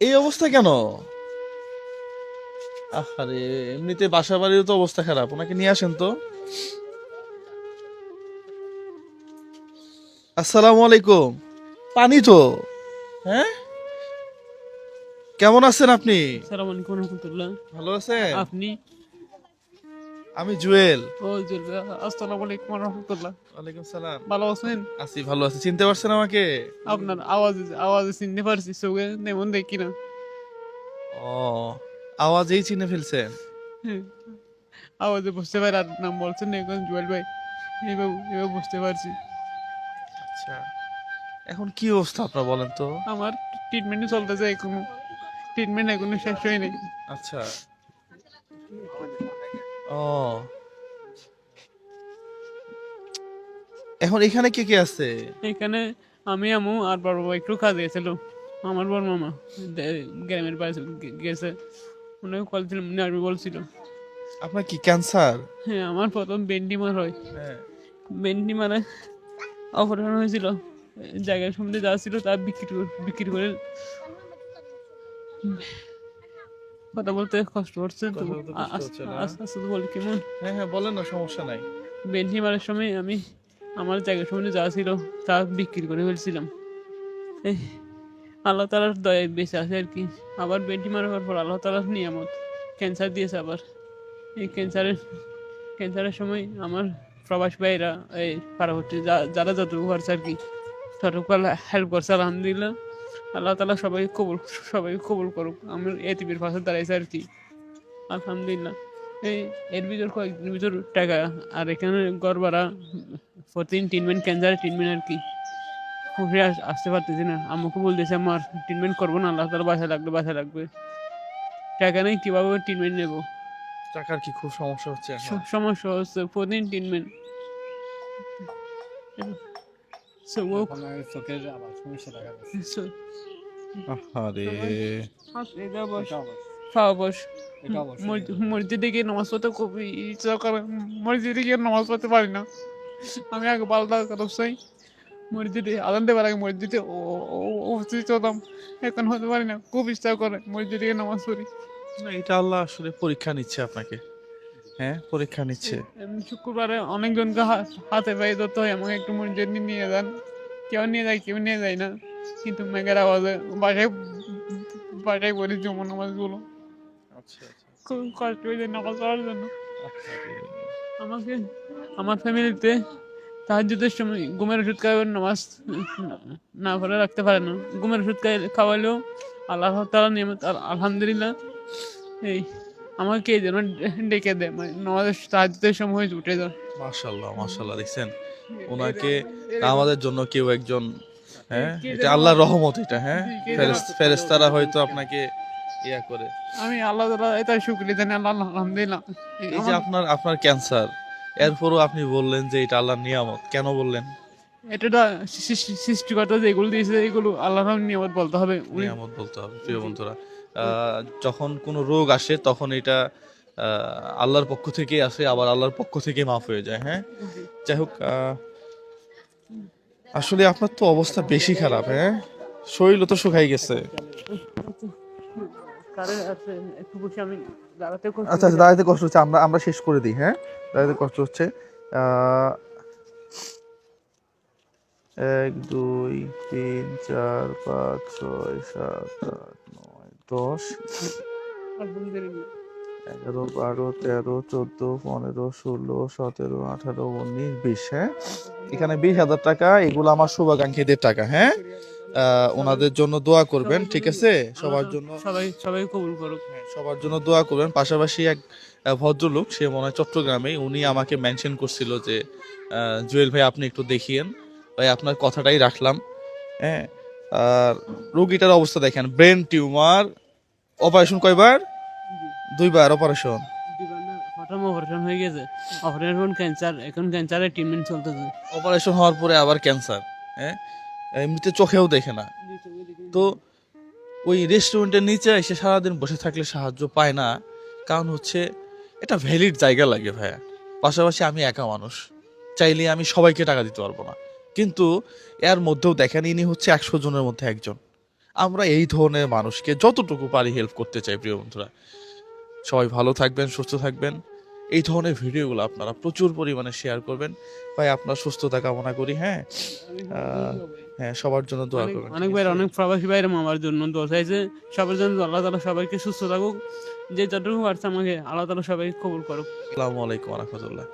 এই অবস্থা কেন? আরে এমনিতে বাসা বাড়ির তো অবস্থা খারাপ ওনাকে নিয়ে আসেন তো। আসসালামু আলাইকুম। পানি তো? হ্যাঁ? কেমন আছেন আপনি? সালাম আলাইকুম রহমতুল্লাহ। ভালো আছেন? আপনি? আমি জুয়েল। ও জুলবে আসসালামু আলাইকুম রহমতুল্লাহ। ওয়ালাইকুম সালাম। ভালো আছেন? আছি ভালো আছি। চিনতে পারছেন আমাকে? আপনার আওয়াজ আওয়াজ চিনতে পারছি চোখে তেমন দেখি না। ও আওয়াজেই চিনে ফেলছেন। আওয়াজে বুঝতে পারি আর নাম বলছেন এখন জুয়েল ভাই। এবার বুঝতে পারছি। আচ্ছা। এখন কি অবস্থা আপনার বলেন তো? আমার ট্রিটমেন্টই চলতেছে এখনও। ট্রিটমেন্ট এখনও শেষ হয়নি। আচ্ছা। ও। এখন এখানে কে কে আছে? এখানে আমি আমু আর বড় বাবা একটু কাজে গেছিল। আমার বড় মামা গ্রামের গে- গেছে। উনি কল ছিল আসবে বলছিল। আপনার কি ক্যান্সার? হ্যাঁ আমার প্রথম বেন্ডিমার হয়। হ্যাঁ। বেন্ডি মানে অপারেশন হয়েছিল। জায়গার সামনে যা ছিল তা বিক্রি করে- বিক্রি করে কথা বলতে কষ্ট হচ্ছে তো। না? আস্তে আস্তে বলি কেমন? হ্যাঁ হ্যাঁ বলেন না সমস্যা নাই। বেন্ডি মারার সময় আমি আমার জায়গার সামনে যা ছিল তা বিক্রি করে ফেলছিলাম। এই আল্লাহ তালার দয়ায় বেঁচে আছে আর কি। আবার বেন্ডি মারার পর আল্লাহ তালার নিয়ামত ক্যান্সার দিয়েছে আবার। এই ক্যান্সারের ক্যান্সারের সময় আমার প্রবাস ভাইরা এই পারাবর্তী যা- যারা যতটুকু পারছে আর কি ততটুকু হেল্প করছে আলহামদুলিল্লাহ। আল্লাহ তালা সবাই কবুল সবাই কবুল করুক। আমার এতিমের পাশে দাঁড়াইছে আর কি। আলহামদুলিল্লাহ। এই এর ভিতর কয়েকদিনের ভিতর টাকা আর এখানে ঘর ভাড়া প্রতিদিন ট্রিটমেন্ট ক্যান্সারের ট্রিটমেন্ট আর কি। আস- আসতে পারতেছি না। আমাকে বলতেছে আমার ট্রিটমেন্ট করব না। আল্লাহ তালা বাসায় লাগবে বাসায় লাগবে। টাকা নেই কীভাবে ট্রিটমেন্ট নেব? টাকার কি খুব সমস্যা হচ্ছে সমস্যা হচ্ছে প্রতিদিন ট্রিটমেন্ট চোখের আবার সমস্যা দেখা যাচ্ছে আরে এটা অবশ্য। মসজিদ- গিয়ে নামাজ পড়তে খুবই ইচ্ছা করে মসজিদে গিয়ে নামাজ পড়তে পারি না আমি আগে পাল্টা কথা চাই মসজিদে আদান দেবার আগে মসজিদে ও ও- উপস্থিত হতাম এখন হতে পারি না খুব ইচ্ছা করে মসজিদে গিয়ে নামাজ পড়ি এটা আল্লাহ আসলে পরীক্ষা নিচ্ছে আপনাকে। হ্যাঁ পরীক্ষা নিচ্ছে। শুক্রবারে অনেকজনকে হাতে পায়ে ধরতে হয় আমাকে একটু মসজিদ নিয়ে যান। কেউ নিয়ে যায় কেউ নিয়ে যায় না। কিন্তু মেঘের আওয়াজে বাসায় বাসায় পড়ি জমা নামাজগুলো। আচ্ছা আচ্ছা খুব কষ্ট হয়ে যায় নামাজ পড়ার জন্য। আমাকে আমার ফ্যামিলিতে তাহাজুদের সময় ঘুমের ওষুধ খাওয়ার নামাজ না করে রাখতে পারে না। ঘুমের ওষুধ খাওয়ালেও আল্লাহ তালা নিয়মিত আল- আলহামদুলিল্লাহ এই আমাকে যেন ডেকে দেয় মানে নামাজের তাহাজুদের সময় উঠে যায় মাশাল্লাহ মাশাল্লাহ দেখছেন? ওনাকে আমাদের জন্য কেউ একজন হ্যাঁ? এটা আল্লাহর রহমত এটা হ্যাঁ? জি, কে যেন- ফেরেস- ফেরেশতারা হয়তো আপনাকে ইয়া করে। আমি আল্লাহ তালা এটা শুক্রিয়া জানি আল্লাহ আলহামদুলিল্লাহ। এই যে আপনার আপনার ক্যান্সার এরপরও আপনি বললেন যে এটা আল্লাহর নিয়ামত কেন বললেন? এটা সৃষ্টিকর্তা যেগুলো দিয়েছে এগুলো আল্লাহর নিয়মত বলতে হবে। নিয়ামত বলতে হবে প্রিয় বন্ধুরা। যখন কোনো রোগ আসে তখন এটা আল্লাহর পক্ষ থেকে আসে আবার আল্লাহর পক্ষ থেকে মাফ হয়ে যায় হ্যাঁ? যাই হোক আসলে আপনার তো অবস্থা বেশি খারাপ হ্যাঁ? শরীর তো শুকাই গেছে। আচ্ছা আচ্ছা দাঁড়াতে কষ্ট হচ্ছে আমরা আমরা শেষ করে দিই হ্যাঁ? দাঁড়াতে কষ্ট হচ্ছে। এক দুই তিন চার পাঁচ ছয় সাত আট নয়। দশ এগারো বারো তেরো চোদ্দ পনেরো ষোলো সতেরো আঠারো উনিশ বিশ হ্যাঁ? এখানে বিশ হাজার টাকা এগুলো আমার শুভাকাঙ্ক্ষীদের টাকা হ্যাঁ? ওনাদের জন্য দোয়া করবেন ঠিক আছে? সবার জন্য সবাই সবাই কবুল করুক। হ্যাঁ, সবার জন্য দোয়া করবেন। পাশাপাশি এক ভদ্রলোক সে মনে হয় চট্টগ্রামে উনি আমাকে মেনশন করছিল যে জুয়েল ভাই আপনি একটু দেখিয়েন। ভাই আপনার কথাটাই রাখলাম হ্যাঁ? আর রোগীটার অবস্থা দেখেন ব্রেন টিউমার অপারেশন কয়বার? দুইবার অপারেশন প্রথম অপারেশন হয়ে গেছে। অপারেশন ক্যান্সার এখন ক্যান্সারের ট্রিটমেন্ট চলতেছে। অপারেশন হওয়ার পরে আবার ক্যান্সার হ্যাঁ? এমনিতে চোখেও দেখে না। তো ওই রেস্টুরেন্টের নিচে এসে সারাদিন বসে থাকলে সাহায্য পায় না। কারণ হচ্ছে এটা ভ্যালিড জায়গা লাগে ভাইয়া। পাশাপাশি আমি একা মানুষ। চাইলে আমি সবাইকে টাকা দিতে পারব না। কিন্তু এর মধ্যেও দেখেন ইনি হচ্ছে একশো জনের মধ্যে একজন। আমরা এই ধরনের মানুষকে যতটুকু পারি হেল্প করতে চাই প্রিয় বন্ধুরা। সবাই ভালো থাকবেন সুস্থ থাকবেন। এই ধরনের ভিডিওগুলো আপনারা প্রচুর পরিমাণে শেয়ার করবেন। ভাই আপনার সুস্থতা কামনা করি হ্যাঁ? হ্যাঁ সবার জন্য দোয়া করবেন। অনেক ভাইরা অনেক প্রবাসী ভাইরা আমার জন্য দোয়া চাইছে সবার জন্য আল্লাহ তালা সবাইকে সুস্থ থাকুক। যে যতটুকু পারছে আমাকে আল্লাহ তালা সবাইকে কবুল করুক। আসসালামু আলাইকুম রহমতুল্লাহ।